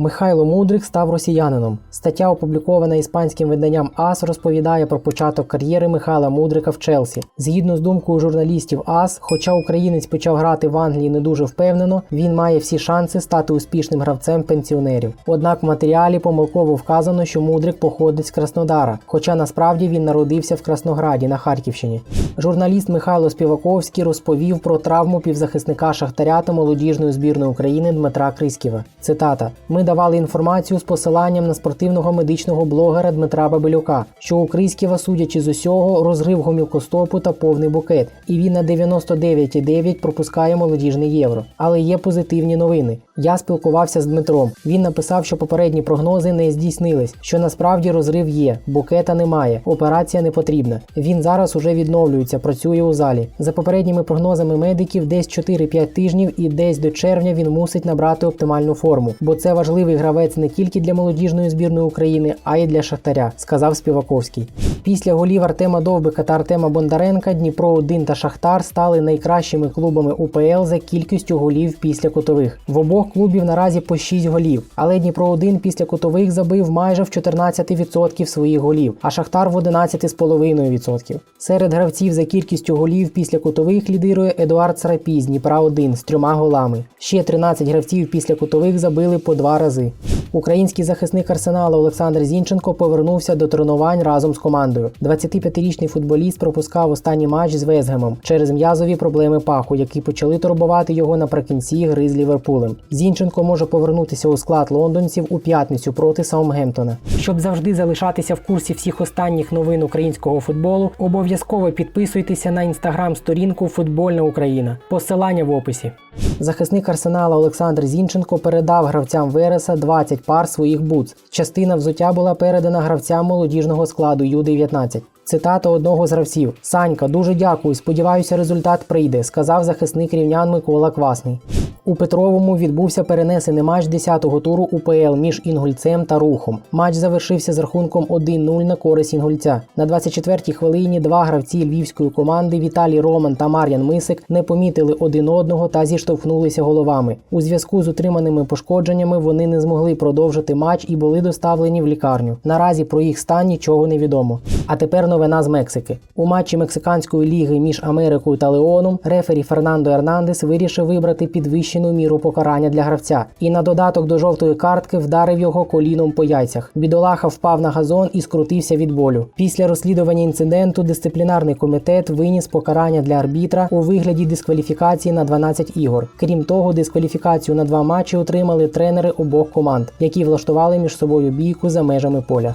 Михайло Мудрик став росіянином. Стаття, опублікована іспанським виданням АС, розповідає про початок кар'єри Михайла Мудрика в Челсі. Згідно з думкою журналістів АС, хоча українець почав грати в Англії не дуже впевнено, він має всі шанси стати успішним гравцем пенсіонерів. Однак в матеріалі помилково вказано, що Мудрик походить з Краснодара, хоча насправді він народився в Краснограді на Харківщині. Журналіст Михайло Співаковський розповів про травму півзахисника Шахтаря та молодіжної збірної України Дмитра Криськіва. Цитата: Ми давали інформацію з посиланням на спортивного медичного блогера Дмитра Бабелюка, що у Криськіва, судячи з усього, розрив гомілкостопу та повний букет, і він на 99,9 пропускає молодіжний євро. Але є позитивні новини. Я спілкувався з Дмитром. Він написав, що попередні прогнози не здійснились, що насправді розрив є, букета немає, операція не потрібна. Він зараз уже відновлюється, працює у залі. За попередніми прогнозами медиків, десь 4-5 тижнів і десь до червня він мусить набрати оптимальну форму, бо це важливий гравець не тільки для молодіжної збірної України, а й для Шахтаря, сказав Співаковський. Після голів Артема Довбика та Артема Бондаренка Дніпро 1 та Шахтар стали найкращими клубами УПЛ за кількістю голів після кутових. В обох клубів наразі по 6 голів, але Дніпро 1 після кутових забив майже в 14% своїх голів, а Шахтар в 11,5%. Серед гравців за кількістю голів після кутових лідирує Едуард Сарапій з Дніпра 1 з трьома голами. Ще 13 гравців після кутових забили по два рази. Український захисник арсеналу Олександр Зінченко повернувся до тренувань разом з командою. 25-річний футболіст пропускав останній матч з Везгемом через м'язові проблеми паху, які почали турбувати його наприкінці гри з Ліверпулем. Зінченко може повернутися у склад лондонців у п'ятницю проти Саутгемптона. Щоб завжди залишатися в курсі всіх останніх новин українського футболу, обов'язково підписуйтеся на інстаграм-сторінку Футбольна Україна. Посилання в описі. Захисник арсенала Олександр Зінченко передав гравцям Вереса 20 пар своїх бутс. Частина взуття була передана гравцям молодіжного складу Ю-19. Цитата одного з гравців: Санька, дуже дякую. Сподіваюся, результат прийде, сказав захисник рівнян Микола Квасний. У Петровому відбувся перенесений матч 10-го туру УПЛ між Інгульцем та Рухом. Матч завершився з рахунком 1-0 на користь Інгульця. На 24-й хвилині два гравці львівської команди Віталій Роман та Мар'ян Мисик не помітили один одного та зіштовхнулися головами. У зв'язку з отриманими пошкодженнями вони не змогли продовжити матч і були доставлені в лікарню. Наразі про їх стан нічого не відомо. А тепер новина з Мексики. У матчі мексиканської ліги між Америкою та Леоном рефері Фернандо Ернандес вирішив вибрати підвищену міру покарання для гравця і на додаток до жовтої картки вдарив його коліном по яйцях. Бідолаха впав на газон і скрутився від болю. Після розслідування інциденту дисциплінарний комітет виніс покарання для арбітра у вигляді дискваліфікації на 12 ігор. Крім того, дискваліфікацію на два матчі отримали тренери обох команд, які влаштували між собою бійку за межами поля.